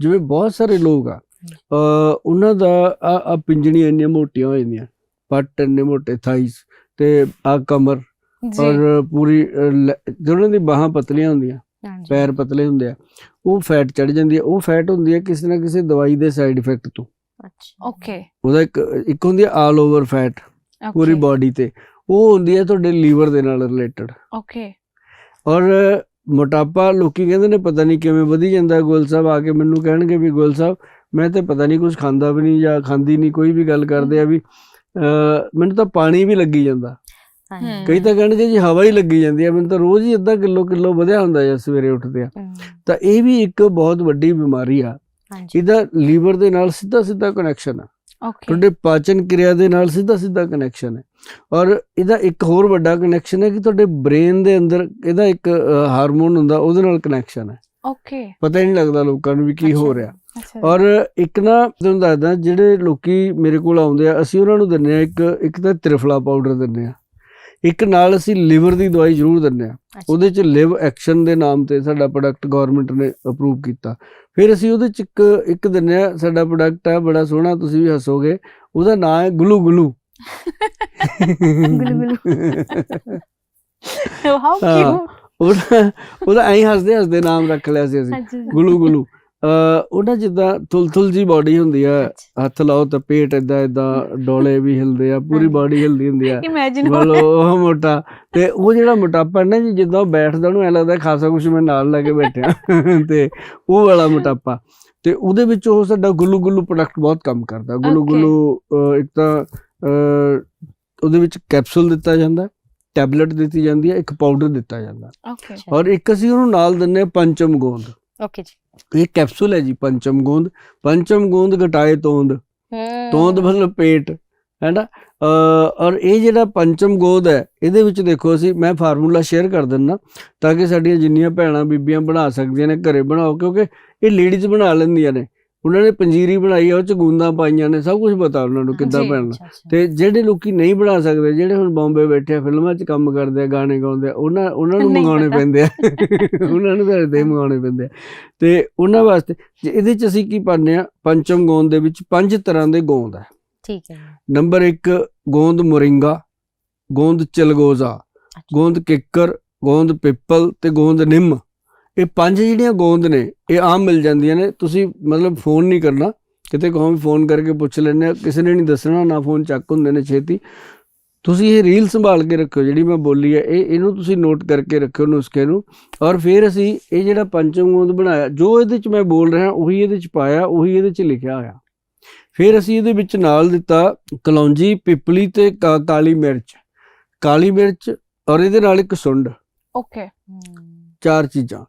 ਜਿਵੇਂ ਬਹੁਤ ਸਾਰੇ ਲੋਕ ਆ ਉਹਨਾਂ ਦਾ ਆ ਆ ਪਿੰਜਣੀਆਂ ਇੰਨੀਆਂ ਮੋਟੀਆਂ ਹੋ ਜਾਂਦੀਆਂ ਪੱਟ ਇੰਨੇ ਮੋਟੇ ਥਾਈਸ ਤੇ ਆ ਕਮਰ ਔਰ ਪੂਰੀ ਜਿਹਨਾਂ ਦੀ ਬਾਹਾਂ ਪਤਲੀਆਂ ਹੁੰਦੀਆਂ ਪੈਰ ਪਤਲੇ ਹੁੰਦੇ ਆ ਉਹ ਫੈਟ ਚੜ ਜਾਂਦੀ ਹੈ ਉਹ ਫੈਟ ਹੁੰਦੀ ਹੈ ਕਿਸੇ ਨਾ ਕਿਸੇ ਦਵਾਈ ਦੇ ਸਾਈਡ ਇਫੈਕਟ ਤੋਂ। ਅੱਛਾ। ਓਕੇ। ਉਹਦਾ ਇੱਕ ਇੱਕ ਹੁੰਦੀ ਹੈ ਆਲ ਓਵਰ ਫੈਟ ਪੂਰੀ ਬਾਡੀ ਤੇ ਉਹ ਹੁੰਦੀ ਹੈ ਤੁਹਾਡੇ ਲੀਵਰ ਦੇ ਨਾਲ ਰਿਲੇਟਡ ਓਕੇ। ਔਰ ਮੋਟਾਪਾ ਲੋਕੀ ਕਹਿੰਦੇ ਨੇ ਪਤਾ ਨਹੀਂ ਕਿਵੇਂ ਵਧੀ ਜਾਂਦਾ ਗੋਲ ਸਾਹਿਬ ਆ ਕੇ ਮੈਨੂੰ ਕਹਿਣਗੇ ਵੀ ਗੋਲ ਸਾਹਿਬ ਮੈਂ ਤੇ ਪਤਾ ਨਹੀਂ ਕੁਝ ਖਾਂਦਾ ਵੀ ਨਹੀਂ ਜਾਂ ਖਾਂਦੀ ਨਹੀਂ ਕੋਈ ਵੀ ਗੱਲ ਕਰਦੇ ਆ ਵੀ ਮੈਨੂੰ ਤਾਂ ਪਾਣੀ ਵੀ ਲੱਗੀ ਜਾਂਦਾ। ਕਈ ਤਾਂ ਕਹਿਣਗੇ ਜੀ ਹਵਾ ਹੀ ਲੱਗੀ ਜਾਂਦੀ ਆ ਮੈਨੂੰ ਤਾਂ ਰੋਜ਼ ਹੀ ਅੱਧਾ ਕਿਲੋ ਕਿਲੋ ਵਧਿਆ ਹੁੰਦਾ ਜਾਂ ਸਵੇਰੇ ਉੱਠਦੇ ਆ। ਤਾਂ ਇਹ ਵੀ ਇੱਕ ਬਹੁਤ ਵੱਡੀ ਬਿਮਾਰੀ ਆ। ਇਹਦਾ ਲੀਵਰ ਦੇ ਨਾਲ ਸਿੱਧਾ ਸਿੱਧਾ ਕਨੈਕਸ਼ਨ ਆ। ਤੁਹਾਡੇ ਪਾਚਨ ਕਿਰਿਆ ਦੇ ਨਾਲ ਸਿੱਧਾ ਸਿੱਧਾ ਕਨੈਕਸ਼ਨ ਹੈ। ਔਰ ਇਹਦਾ ਇੱਕ ਹੋਰ ਵੱਡਾ ਕਨੈਕਸ਼ਨ ਹੈ ਕਿ ਤੁਹਾਡੇ ਬ੍ਰੇਨ ਦੇ ਅੰਦਰ ਇਹਦਾ ਇੱਕ ਹਾਰਮੋਨ ਹੁੰਦਾ ਉਹਦੇ ਨਾਲ ਕਨੈਕਸ਼ਨ ਹੈ। ਓਕੇ ਪਤਾ ਹੀ ਨਹੀਂ ਲੱਗਦਾ ਲੋਕਾਂ ਨੂੰ ਵੀ ਕੀ ਹੋ। ਰਿਹਾ। ਔਰ ਇੱਕ ਨਾ ਤੁਹਾਨੂੰ ਦੱਸਦਾ ਜਿਹੜੇ ਲੋਕੀ ਮੇਰੇ ਕੋਲ ਆਉਂਦੇ ਆ ਅਸੀਂ ਉਹਨਾਂ ਨੂੰ ਦਿੰਨੇ ਆ ਇੱਕ ਇੱਕ ਤਾਂ ਤ੍ਰਿਫਲਾ ਪਾਊਡਰ ਦਿੰਨੇ ਆ। ਇੱਕ ਨਾਲ ਅਸੀਂ ਲਿਵਰ ਦੀ ਦਵਾਈ ਜ਼ਰੂਰ ਦਿੰਨੇ ਆ। ਉਹਦੇ ਚ ਲਿਵ ਐਕਸ਼ਨ ਦੇ ਨਾਮ ਤੇ ਸਾਡਾ ਪ੍ਰੋਡਕਟ ਗਵਰਨਮੈਂਟ ਨੇ ਅਪਰੂਵ ਕੀਤਾ। ਫਿਰ ਅਸੀਂ ਉਹਦੇ ਚ ਇੱਕ ਇੱਕ ਦਿੰਨੇ ਆ ਸਾਡਾ ਪ੍ਰੋਡਕਟ ਆ ਬੜਾ ਸੋਹਣਾ ਤੁਸੀਂ ਵੀ ਹੱਸੋਗੇ। ਉਹਦਾ ਨਾਮ ਹੈ ਗਲੂ ਗਲੂ। ਗੁਲੂ ਹਾਊ ਹਾਂ। ਕਿਊਟ ਉਹਦਾ ਉਹਦਾ ਐਂ ਹੱਸਦੇ ਹੱਸਦੇ ਨਾਮ ਰੱਖ ਲਿਆ ਸੀ ਅਸੀਂ। Glue glue. ਅ ਉਹਦਾ ਜਿੱਦਾਂ ਥੁਲ ਜੀ ਬਾਡੀ ਹੁੰਦੀ ਆ। ਹੱਥ ਲਾਓ ਤਾਂ ਪੇਟ ਇਦਾਂ ਇਦਾਂ ਡੋਲੇ ਵੀ ਹਿਲਦੇ ਆ ਪੂਰੀ। ਬਾਡੀ ਹਿਲਦੀ ਹੁੰਦੀ ਆ। ਇਮੇਜਿਨ ਉਹ ਮੋਟਾ। ਤੇ ਉਹ ਜਿਹੜਾ ਮੋਟਾਪਾ ਨਾ ਜੀ ਜਿੱਦਾਂ ਉਹ ਬੈਠਦਾ ਉਹਨੂੰ ਐ ਲੱਗਦਾ ਖਾਸਾ ਕੁਛ ਮੈਂ ਨਾਲ ਲੈ ਕੇ ਬੈਠਿਆ। ਤੇ ਉਹ ਵਾਲਾ ਮੋਟਾਪਾ। ਤੇ ਉਹਦੇ ਵਿੱਚ ਉਹ ਸਾਡਾ ਗੁੱਲੂ ਗੁੱਲੂ ਪ੍ਰੋਡਕਟ ਬਹੁਤ ਕੰਮ ਕਰਦਾ। ਗੁੱਲੂ. ਗੁੱਲੂ ਇੱਕ ਤਾਂ ਉਹਦੇ ਵਿੱਚ ਕੈਪਸੂਲ ਦਿੱਤਾ ਜਾਂਦਾ ਟੈਬਲੇਟ ਦਿੱਤੀ ਜਾਂਦੀ ਹੈ ਇੱਕ ਪਾਊਡਰ ਦਿੱਤਾ ਜਾਂਦਾ। ਔਰ ਇੱਕ ਅਸੀਂ ਉਹਨੂੰ ਨਾਲ ਦਿੰਨੇ ਪੰਚਮ ਗੋਂਦ। ਓਕੇ ਜੀ। ਇਹ ਕੈਪਸੂਲ ਹੈ ਜੀ ਪੰਚਮ ਗੋਂਦ। ਪੰਚਮ ਗੋਂਦ ਘਟਾਏ ਤੋਂਦ। ਤੋਂਦ ਮਤਲਬ ਪੇਟ ਹੈ ਨਾ? ਅ, ਔਰ ਇਹ ਜਿਹੜਾ ਪੰਚਮ ਗੋਦ ਹੈ ਇਹਦੇ ਵਿੱਚ ਦੇਖੋ ਅਸੀਂ ਮੈਂ ਫਾਰਮੂਲਾ ਸ਼ੇਅਰ ਕਰ ਦਿੰਦਾ ਤਾਂ ਕਿ ਸਾਡੀਆਂ ਜਿੰਨੀਆਂ ਭੈਣਾਂ ਬੀਬੀਆਂ ਬਣਾ ਸਕਦੀਆਂ ਨੇ ਘਰੇ ਬਣਾਓ ਕਿਉਂਕਿ ਇਹ ਲੇਡੀਜ਼ ਬਣਾ ਲੈਂਦੀਆਂ ਨੇ। ਉਹਨਾਂ ਨੇ ਪੰਜੀਰੀ ਬਣਾਈ ਆ ਉਹ ਚ ਗੂੰਦਾਂ ਪਾਈਆਂ ਨੇ ਸਭ ਕੁਝ ਪਤਾ ਉਹਨਾਂ ਨੂੰ ਕਿੱਦਾਂ ਅੱਛਾ। ਤੇ ਜਿਹੜੇ ਲੋਕੀ ਨਹੀਂ ਬਣਾ ਸਕਦੇ ਜਿਹੜੇ ਹੁਣ ਬੰਬੇ ਬੈਠੇ ਆ ਫਿਲਮਾਂ 'ਚ ਕੰਮ ਕਰਦੇ ਆ ਗਾਣੇ ਗਾਉਂਦੇ ਆ ਉਹਨਾਂ ਉਹਨਾਂ ਨੂੰ ਮੰਗਾਉਣੇ। ਪੈਂਦੇ ਆ ਉਹਨਾਂ ਨੂੰ ਤਾਂ ਦੇ ਮੰਗਾਉਣੇ ਪੈਂਦੇ ਆ ਤੇ ਉਹਨਾਂ ਵਾਸਤੇ ਜੇ ਇਹਦੇ 'ਚ ਅਸੀਂ ਕੀ ਪਾਉਂਦੇ ਆ ਪੰਚਮ ਗੋਂਦ ਦੇ ਵਿੱਚ ਪੰਜ ਤਰ੍ਹਾਂ ਦੇ ਗੋਂਦ ਆ ਠੀਕ ਹੈ। ਨੰਬਰ 1 ਗੋਂਦ ਮੋਰਿੰਗਾ ਗੋਂਦ ਚਲਗੋਜ਼ਾ ਗੋਂਦ ਕਿੱਕਰ ਗੋਂਦ ਪਿੱਪਲ ਤੇ ਗੋਂਦ ਨਿੰਮ ਇਹ ਪੰਜ ਜਿਹੜੀਆਂ ਗੋਂਦ ਨੇ ਇਹ ਆਮ ਮਿਲ ਜਾਂਦੀਆਂ ਨੇ। ਤੁਸੀਂ ਮਤਲਬ ਫੋਨ ਨਹੀਂ ਕਰਨਾ। ਕਿਤੇ ਕਹੋ ਵੀ ਫੋਨ ਕਰਕੇ ਪੁੱਛ ਲੈਣੇ ਕਿਸੇ ਨੇ ਨਹੀਂ ਦੱਸਣਾ ਨਾ ਫੋਨ ਚੱਕ ਹੁੰਦੇ ਨੇ ਛੇਤੀ। ਤੁਸੀਂ ਇਹ ਰੀਲ ਸੰਭਾਲ ਕੇ ਰੱਖਿਓ ਜਿਹੜੀ ਮੈਂ ਬੋਲੀ ਹੈ ਇਹ ਇਹਨੂੰ ਤੁਸੀਂ ਨੋਟ ਕਰਕੇ ਰੱਖਿਓ ਨੁਸਖੇ ਨੂੰ। ਔਰ ਫਿਰ ਅਸੀਂ ਇਹ ਜਿਹੜਾ ਪੰਚਮ ਗੋਂਦ ਬਣਾਇਆ ਜੋ ਇਹਦੇ ਚ ਮੈਂ ਬੋਲ ਰਿਹਾ ਉਹੀ ਇਹਦੇ ਚ ਪਾਇਆ ਉਹੀ ਇਹਦੇ ਚ ਲਿਖਿਆ ਹੋਇਆ। ਫਿਰ ਅਸੀਂ ਇਹਦੇ ਵਿੱਚ ਨਾਲ ਦਿੱਤਾ ਕਲੌਂਜੀ ਪਿਪਲੀ ਤੇ ਕਾਲੀ ਮਿਰਚ। ਕਾਲੀ ਮਿਰਚ ਔਰ ਇਹਦੇ ਨਾਲ ਇੱਕ ਸੁੰਡ। ਓਕੇ। ਚਾਰ ਚੀਜ਼ਾਂ।